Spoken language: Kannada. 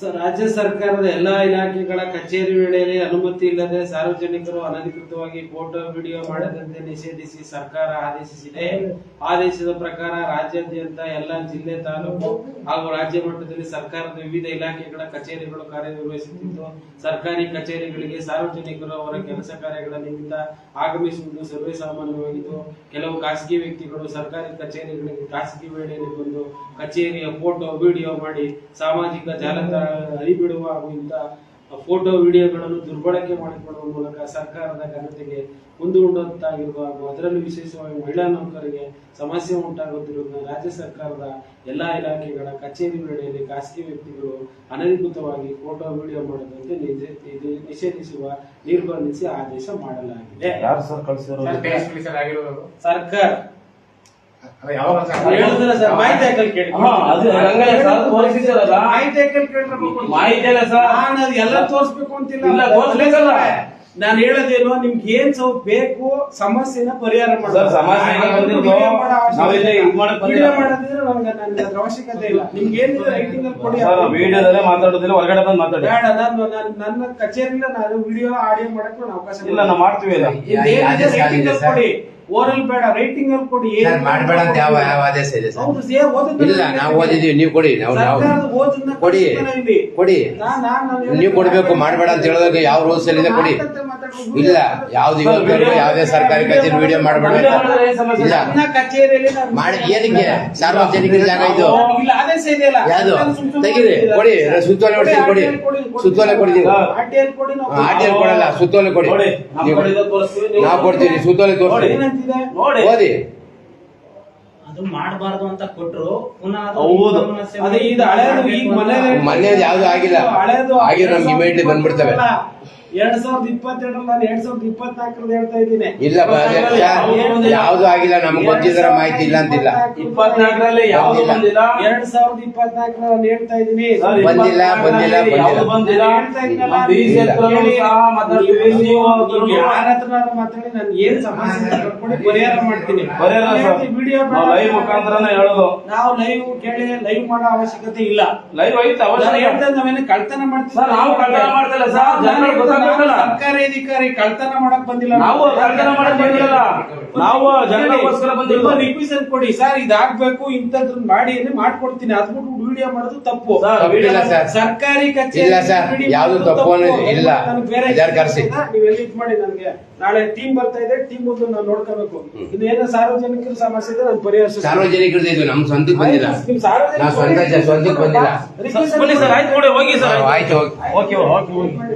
ಸ- ರಾಜ್ಯ ಸರ್ಕಾರದ ಎಲ್ಲಾ ಇಲಾಖೆಗಳ ಕಚೇರಿ ವೇಳೆಯಲ್ಲಿ ಅನುಮತಿ ಇಲ್ಲದೆ ಸಾರ್ವಜನಿಕರು ಅನಧಿಕೃತವಾಗಿ ಫೋಟೋ, ವಿಡಿಯೋ ಮಾಡದಂತೆ ನಿಷೇಧಿಸಿ ಸರ್ಕಾರ ಆದೇಶಿಸಿದೆ. ಆದೇಶದ ಪ್ರಕಾರ ರಾಜ್ಯಾದ್ಯಂತ ಎಲ್ಲಾ ಜಿಲ್ಲೆ ತಾಲೂಕು ಹಾಗೂ ರಾಜ್ಯ ಮಟ್ಟದಲ್ಲಿ ಸರ್ಕಾರದ ವಿವಿಧ ಇಲಾಖೆಗಳ ಕಚೇರಿಗಳು ಕಾರ್ಯನಿರ್ವಹಿಸುತ್ತಿದ್ದು, ಸರ್ಕಾರಿ ಕಚೇರಿಗಳಿಗೆ ಸಾರ್ವಜನಿಕರು ಅವರ ಕೆಲಸ ಕಾರ್ಯಗಳ ನಿಮಿತ್ತ ಆಗಮಿಸುವುದು ಸರ್ವೇ ಸಾಮಾನ್ಯವಾಗಿದ್ದು, ಕೆಲವು ಖಾಸಗಿ ವ್ಯಕ್ತಿಗಳು ಸರ್ಕಾರಿ ಕಚೇರಿಗಳಿಗೆ ಖಾಸಗಿ ವೇಳೆಯಲ್ಲಿ ಬಂದು ಕಚೇರಿಯ ಫೋಟೋ, ವಿಡಿಯೋ ಮಾಡಿ ಸಾಮಾಜಿಕ ಜಾಲತಾಣ ಹರಿಬಿಡುವ ಹಾಗೂ ಇಂಥ ಫೋಟೋ ವಿಡಿಯೋಗಳನ್ನು ದುರ್ಬಳಕೆ ಮಾಡಿಕೊಳ್ಳುವ ಮೂಲಕ ಸರ್ಕಾರದ ಘನತೆಗೆ ಮುಂದೂಡುವಂತಾಗಿರುವ ಹಾಗೂ ಅದರಲ್ಲೂ ವಿಶೇಷವಾಗಿ ಮಹಿಳಾ ನೌಕರರಿಗೆ ಸಮಸ್ಯೆ ಉಂಟಾಗುತ್ತಿರುವುದನ್ನು ರಾಜ್ಯ ಸರ್ಕಾರದ ಎಲ್ಲಾ ಇಲಾಖೆಗಳ ಕಚೇರಿ ವೇಳೆಯಲ್ಲಿ ಖಾಸಗಿ ವ್ಯಕ್ತಿಗಳು ಅನಧಿಕೃತವಾಗಿ ಫೋಟೋ ವಿಡಿಯೋ ಮಾಡದಂತೆ ನಿಷೇಧಿಸುವ ನಿರ್ಬಂಧಿಸಿ ಆದೇಶ ಮಾಡಲಾಗಿದೆ. ಯಾರು ಸರ್ ಕಳ್ಸಿರೋದು? ಸರ್, ದೇಶ police ಆಗಿರೋದು ಸರ್ಕಾರ. ತೋರಿಸ್ಬೇಕು ಅಂತಿಲ್ಲ. ನಾನು ಹೇಳೋದೇನು ನಿಮ್ಗೆ ಏನ್ ಸ್ವಲ್ಪ ಬೇಕು ಸಮಸ್ಯೆನ ಪರಿಹಾರ ಅವಶ್ಯಕತೆ ಇಲ್ಲ. ನಿಮ್ಗೆ ವಿಡಿಯೋದಲ್ಲೇ ಮಾತಾಡೋದಿಲ್ಲ ಹೊರಗಡೆ ಬಂದು ಮಾತಾಡಿ. ನನ್ನ ಕಚೇರಿಯಿಂದ ನಾನು ವಿಡಿಯೋ ಆಡಿಯೋ ಮಾಡಕ್ಕೆ ಅವಕಾಶ ಇಲ್ಲ ನಾವು ಮಾಡ್ತೀವಿ ಕೊಡಿ. ಓರಲ್ ಬೇಡ ರೈಟಿಂಗ್ ಅಲ್ಲಿ ಕೊಡಿ ಸರ್ ಮಾಡಬೇಡ ಅಂತ ಯಾವ ಯಾವ ಆದೇಶ ಇದೆ ಸರ್. ಹೌದು ಸೇ- ಓದೋದನ್ನ ಇಲ್ಲ ನಾವು ಓದಿದೀವಿ ನೀವು ಕೊಡಿ ನಾವು ನಾವು ಕೊಡಿ ಕೊಡಿ. ನೀವು ಕೊಡ್ಬೇಕು ಮಾಡಬೇಡ ಅಂತ ಹೇಳಿದಾಗ ಯಾವ ರೂಲ್ಸ್ ಅಲ್ಲಿ ಇದೆ ಕೊಡಿ. ಇಲ್ಲ ಯಾವ್ದು ಇವತ್ತು ಯಾವುದೇ ಸರ್ಕಾರಿ ಕಚೇರಿ ವಿಡಿಯೋ ಮಾಡಬೇಡ? ಇಲ್ಲ. ಕಚೇರಿಯಲ್ಲಿ ಮಾಡಿ ಏನಕ್ಕೆ? ಸಾರ್ವಜನಿಕ ಜಾಗ ಇದು? ಇಲ್ಲ ಆದೇಶ ಇದೆಯಲ್ಲ ಯಾವ್ದು? ತೆಗೀರಿ ಕೊಡಿ ಸುತ್ತೋಲೆ ಹೊಡ್ಸಿ ಕೊಡಿ. ಸುತ್ತೋಲೆ ಕೊಡ್ತೀವಿ. ಆರ್ಟಿಎಲ್ ಕೊಡಲ್ಲ ಸುತ್ತೋಲೆ ಕೊಡಿ. ನೀವು ಕೊಡ್ತೀವಿ ಸುತ್ತೋಲೆ ತೋರಿಸಿ ಏನಂತಿದೆ? ನೋಡಿ. ಓದಿ ಅದು ಮಾಡಬಾರ್ದು ಅಂತ ಕೊಟ್ಟರು ಮನೆಯದು ಯಾವ್ದು ಆಗಿಲ್ಲ. ಆಗಿರೋ ನಮ್ಗೆ ಇಮಿಡಿಯೇಟ್ಲಿ ಬಂದ್ಬಿಡ್ತವೆ. ಎರಡ್ ಸಾವಿರದ ಇಪ್ಪತ್ತೆರಡರಲ್ಲಿ ನಾನು ಎರಡ್ ಸಾವಿರದ ಇಪ್ಪತ್ನಾಲ್ಕರದ್ದು ಹೇಳ್ತಾ ಇದ್ದೀನಿ. ಇಲ್ಲ ಅದೇ ಯಾವ್ದು ಆಗಿಲ್ಲ ನಮ್ಗೆ ಗೊತ್ತಿದ್ರ ಮಾಹಿತಿ ಇಲ್ಲ ಅಂತಿಲ್ಲ ಇಪ್ಪತ್ನಾಲ್ಕರಲ್ಲಿ ಯಾವ್ದು ಬಂದಿಲ್ಲ ಎರಡ್ ಸಾವಿರದ ಇಪ್ಪತ್ನಾಲ್ಕರಲ್ಲಿ ನಾನು ಹೇಳ್ತಾ ಇದ್ದೀನಿ. ಬಂದಿಲ್ಲ, ಬಂದಿಲ್ಲ, ಯಾವ್ದು ಬಂದಿಲ್ಲ ನಾನು ಹೇಳ್ತಾ ಇದ್ದೀನಲ್ಲ, ಯಾರ ಹತ್ರನಾದ್ರು ಮಾತಾಡಿ ನಾನು ಏನ್ ಸಮಸ್ಯೆ ಕರ್ಕೊಂಡು ಪರಿಹಾರ ಮಾಡ್ತೀನಿ. ವಿಡಿಯೋ ನಾವು ಲೈವ್ ಮುಖಾಂತರನೇ ಹೇಳೋದು. ನಾವು ಲೈವ್ ಕೇಳಿ ಲೈವ್ ಮಾಡೋ ಅವಶ್ಯಕತೆ ಇಲ್ಲ. ಲೈವ್ ಐತೆ ಅವಶ್ಯಕತೆ ನಾವೇನು ಕಳ್ತನ ಮಾಡ್ತೀವಿ? ಸರ್, ನಾವು ಕಳ್ತನ ಮಾಡ್ತಿಲ್ಲ ಸರ್, ಗೊತ್ತಾಗ್ಬೇಕಲ್ಲ. ಸರ್ಕಾರಿ ಅಧಿಕಾರಿ ಕಳ್ತನ ಮಾಡಕ್ ಬಂದಿಲ್ಲ ನಾವು ಕಳ್ತನ ಮಾಡಕ್ ಬಂದಿಲ್ಲ. ನಾವು ಜನರಿಗೋಸ್ಕರ ಬಂದಿಲ್ಲ. ರಿಕ್ವಿಷನ್ ಕೊಡಿ. ಸರ್ ಇದಾಗ್ಬೇಕು ಇಂಥದ್ರ ಮಾಡಿ ಅಂದ್ರೆ ಮಾಡ್ಕೊಡ್ತೀನಿ. ಅದ್ಬಿಟ್ಟು ವಿಡಿಯೋ ಮಾಡೋದು ತಪ್ಪು. ಸರ್, ತಪ್ಪಿಲ್ಲ ಸರ್. ಸರ್ಕಾರಿ ಕಚೇರಿ ಇಲ್ಲ ಸರ್, ಯಾವ್ದು ತಪ್ಪು ಅನ್ನೋದು ಇಲ್ಲ. ಬೇರೆ ಕರ್ಸಿ. ನೀವೆಲ್ಲ ಇದ್ ಮಾಡಿ ನನಗೆ. ನಾಳೆ ಟೀಮ್ ಬರ್ತಾ ಇದೆ ಟೀಮ್ ಒಂದು ನಾವು ನೋಡ್ಕೋಬೇಕು. ಇನ್ನೇನ ಸಾರ್ವಜನಿಕರ ಸಮಸ್ಯೆ ಇದೆ ನಾನು ಪರಿಹರಿಸ ಸಾರ್ವಜನಿಕರದ್ದು ಇದು ನಮ್ ಸ್ವಂತಕ್ಕೆ ಬಂದಿಲ್ಲ. ನಾವು ಸ್ವಂತ ಸ್ವಂತಕ್ಕೆ ಬಂದಿಲ್ಲ. ಬನ್ನಿ ಸರ್ ಆಯ್ತು ಹೋಗಿ ಸರ್ ಆಯ್ತು. ಹೋಗಿ. Okay okay